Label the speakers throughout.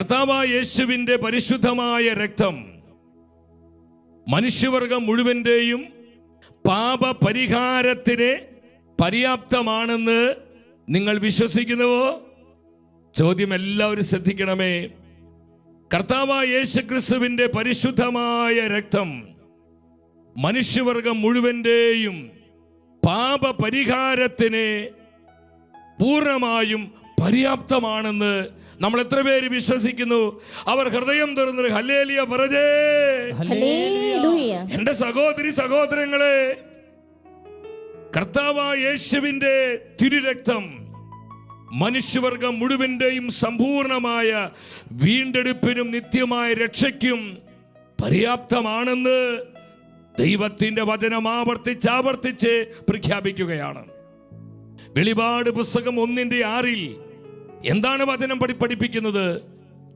Speaker 1: കർത്താവായ യേശുവിന്റെ പരിശുദ്ധമായ രക്തം മനുഷ്യവർഗം മുഴുവന്റെയും പാപ പരിഹാരത്തിന് പര്യാപ്തമാണെന്ന് നിങ്ങൾ വിശ്വസിക്കുന്നുവോ? ചോദ്യം എല്ലാവരും ശ്രദ്ധിക്കണമേ. കർത്താവായ യേശു ക്രിസ്തുവിന്റെ പരിശുദ്ധമായ രക്തം മനുഷ്യവർഗം മുഴുവന്റെയും പാപ പരിഹാരത്തിന് പൂർണമായും പര്യാപ്തമാണെന്ന് നമ്മൾ എത്ര പേര് വിശ്വസിക്കുന്നു? അവർ ഹൃദയം തുറന്നൊരു ഹല്ലേലിയ പറജേ
Speaker 2: ഹല്ലേലൂയ.
Speaker 1: എന്റെ സഹോദരി സഹോദരങ്ങളെ കർത്താവായ യേശുവിന്റെ തിരുരക്തം മനുഷ്യവർഗം മുഴുവന്റെയും സമ്പൂർണമായ വീണ്ടെടുപ്പിനും നിത്യമായ രക്ഷയ്ക്കും പര്യാപ്തമാണെന്ന് ദൈവത്തിന്റെ വചനം ആവർത്തിച്ച് ആവർത്തിച്ച് പ്രഖ്യാപിക്കുകയാണ്. വെളിപാട് പുസ്തകം ഒന്നിന്റെ ആറിൽ എന്താണ് വചനം പഠി പഠിപ്പിക്കുന്നത്?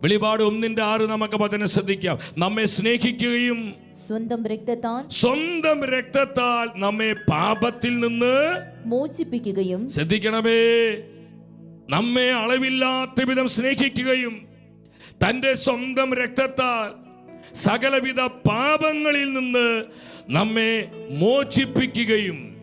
Speaker 1: വെളിപാട് ഒന്നിന്റെ ആറ് നമുക്ക് വചനം ശ്രദ്ധിക്കാം. നമ്മെ സ്നേഹിക്കുകയും
Speaker 2: സ്വന്തം രക്തത്താൽ
Speaker 1: സ്വന്തം രക്തത്താൽ നമ്മെ പാപത്തിൽ നിന്ന്
Speaker 2: മോചിപ്പിക്കുകയും
Speaker 1: ശ്രദ്ധിക്കണമേ. നമ്മെ അളവില്ലാത്ത വിധം സ്നേഹിക്കുകയും തന്റെ സ്വന്തം രക്തത്താൽ സകലവിധ പാപങ്ങളിൽ നിന്ന് നമ്മെ മോചിപ്പിക്കുകയും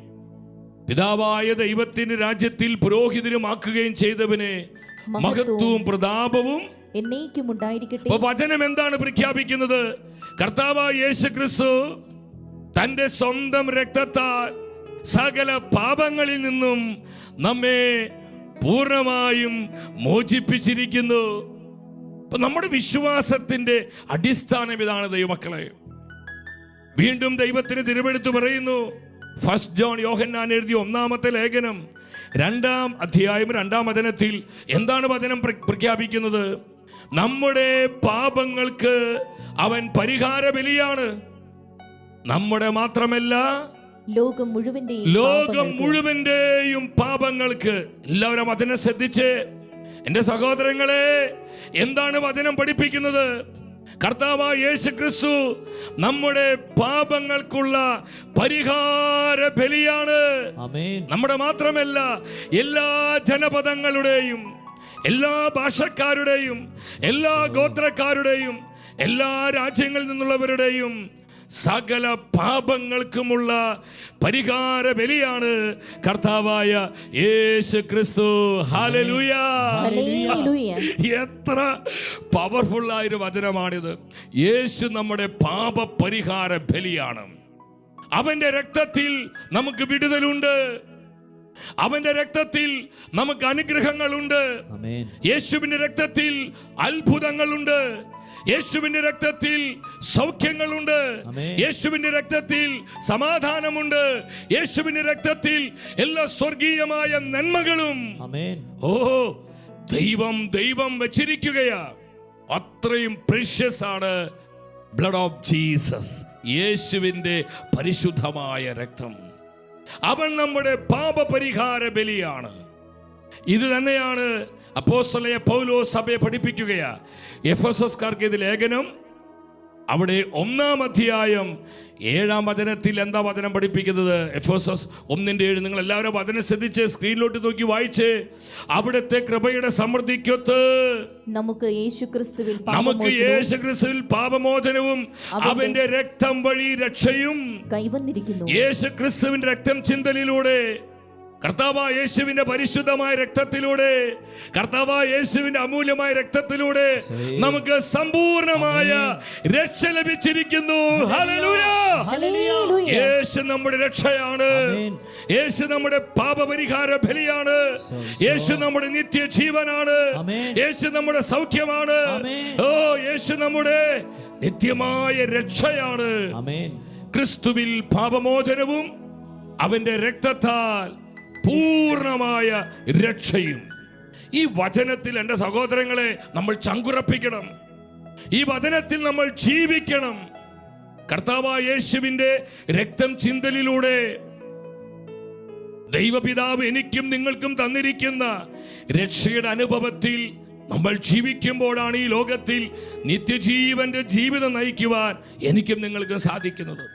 Speaker 1: പിതാവായ ദൈവത്തിന്റെ രാജ്യത്തിൽ പുരോഹിതരുമാക്കുകയും ചെയ്തവനെ മഹത്വവും പ്രതാപവും
Speaker 2: എന്നേക്കും ഉണ്ടായിരിക്കട്ടെ
Speaker 1: വചനം എന്താണ് പ്രഖ്യാപിക്കുന്നത്? കർത്താവ് യേശു ക്രിസ്തു തന്റെ സ്വന്തം രക്തത്താൽ സകല പാപങ്ങളിൽ നിന്നും നമ്മെ പൂർണമായും മോചിപ്പിച്ചിരിക്കുന്നു. നമ്മുടെ വിശ്വാസത്തിന്റെ അടിസ്ഥാനം ഇതാണ് ദൈവമക്കളെ. വീണ്ടും ദൈവത്തിന് തിരുവെടുത്ത് പറയുന്നു ഫസ്റ്റ് ജോൺ യോഹന്നാൻ എഴുതിയ ഒന്നാമത്തെ ലേഖനം രണ്ടാം അധ്യായം രണ്ടാം വചനത്തിൽ എന്താണ് വചനം പ്രഖ്യാപിക്കുന്നത്? നമ്മുടെ പാപങ്ങൾക്ക് അവൻ പരിഹാര ബലിയാണ് നമ്മുടെ മാത്രമല്ല
Speaker 2: ലോകം മുഴുവന്റെയും
Speaker 1: ലോകം മുഴുവന്റെയും പാപങ്ങൾക്ക്. എല്ലാവരും വചനം ശ്രദ്ധിച്ച്. എന്റെ സഹോദരങ്ങളെ എന്താണ് വചനം പഠിപ്പിക്കുന്നത്? കർത്താവായ യേശു ക്രിസ്തു നമ്മുടെ പാപങ്ങൾക്കുള്ള പരിഹാര ബലിയാണ്. നമ്മുടെ മാത്രമല്ല എല്ലാ ജനപദങ്ങളുടെയും എല്ലാ ഭാഷക്കാരുടെയും എല്ലാ ഗോത്രക്കാരുടെയും എല്ലാ രാജ്യങ്ങളിൽ നിന്നുള്ളവരുടെയും സകല പാപങ്ങൾക്കുമുള്ള പരിഹാര ബലിയാണ് കർത്താവായ യേശു ക്രിസ്തു ഹാലലൂയ എത്ര പവർഫുൾ ആയൊരു വചനമാണിത്. യേശു നമ്മുടെ പാപ പരിഹാര ബലിയാണ്. അവന്റെ രക്തത്തിൽ നമുക്ക് വിടുതലുണ്ട്. അവന്റെ രക്തത്തിൽ നമുക്ക് അനുഗ്രഹങ്ങളുണ്ട്.
Speaker 3: ആമേൻ.
Speaker 1: യേശുവിന്റെ രക്തത്തിൽ അത്ഭുതങ്ങളുണ്ട്. യേശുവിന്റെ രക്തത്തിൽ സൗഖ്യങ്ങളുണ്ട്. യേശുവിന്റെ രക്തത്തിൽ സമാധാനമുണ്ട്. യേശുവിന്റെ രക്തത്തിൽ എല്ലാ സ്വർഗീയമായ നന്മകളും. ഓ ദൈവം ദൈവം വെച്ചിരിക്കുകയാ. അത്രയും പ്രഷ്യസ് ആണ് ബ്ലഡ് ഓഫ് ജീസസ് യേശുവിന്റെ പരിശുദ്ധമായ രക്തം. അവൻ നമ്മുടെ പാപപരിഹാര ബലിയാണ്. ഇത് തന്നെയാണ് അപ്പോസ്തലയ പൗലോ സഭയെ പഠിപ്പിക്കുകയാ. എഫ് എസ് എസ്കാർക്ക് ഇത് ലേഖനം അവിടെ ഒന്നാം അധ്യായം ഏഴാം വചനത്തിൽ എന്താ വചനം പഠിപ്പിക്കുന്നത്? എഫ് എസ് എസ് ഒന്നിന്റെ ഏഴ് നിങ്ങൾ എല്ലാവരും വചനം ശ്രദ്ധിച്ച് സ്ക്രീനിലോട്ട് നോക്കി വായിച്ച് അവിടുത്തെ കൃപയുടെ സമൃദ്ധിക്കൊത്ത്.
Speaker 2: നമുക്ക് യേശു ക്രിസ്തുവിൽ
Speaker 1: നമുക്ക് യേശു ക്രിസ്തുവിൽ പാപമോചനവും അവന്റെ രക്തം വഴി രക്ഷയും.
Speaker 2: കൈവന്നിരിക്കുന്നു.
Speaker 1: യേശു ക്രിസ്തുവിന്റെ രക്തം ചിന്തലിലൂടെ കർത്താവായ യേശുവിന്റെ പരിശുദ്ധമായ രക്തത്തിലൂടെ കർത്താവ യേശുവിന്റെ അമൂല്യമായ രക്തത്തിലൂടെ നമുക്ക് സമ്പൂർണമായ രക്ഷ ലഭിച്ചിരിക്കുന്നു. യേശു നമ്മുടെ രക്ഷയാണ്. യേശു നമ്മുടെ പാപപരിഹാര ബലിയാണ്. യേശു നമ്മുടെ നിത്യ
Speaker 3: ജീവനാണ്
Speaker 1: യേശു നമ്മുടെ സൗഖ്യമാണ്. ഓ യേശു നമ്മുടെ നിത്യമായ രക്ഷയാണ്. ക്രിസ്തുവിൽ പാപമോചനവും അവന്റെ രക്തത്താൽ പൂർണമായ രക്ഷയും. ഈ വചനത്തിൽ എന്റെ സഹോദരങ്ങളെ നമ്മൾ ചങ്കുറപ്പിക്കണം. ഈ വചനത്തിൽ നമ്മൾ ജീവിക്കണം. കർത്താവായ യേശുവിന്റെ രക്തം ചിന്തലിലൂടെ ദൈവപിതാവ് എനിക്കും നിങ്ങൾക്കും തന്നിരിക്കുന്ന രക്ഷയുടെ അനുഭവത്തിൽ നമ്മൾ ജീവിക്കുമ്പോഴാണ് ഈ ലോകത്തിൽ നിത്യജീവന്റെ ജീവിതം നയിക്കുവാൻ എനിക്കും നിങ്ങൾക്കും സാധിക്കുന്നത്.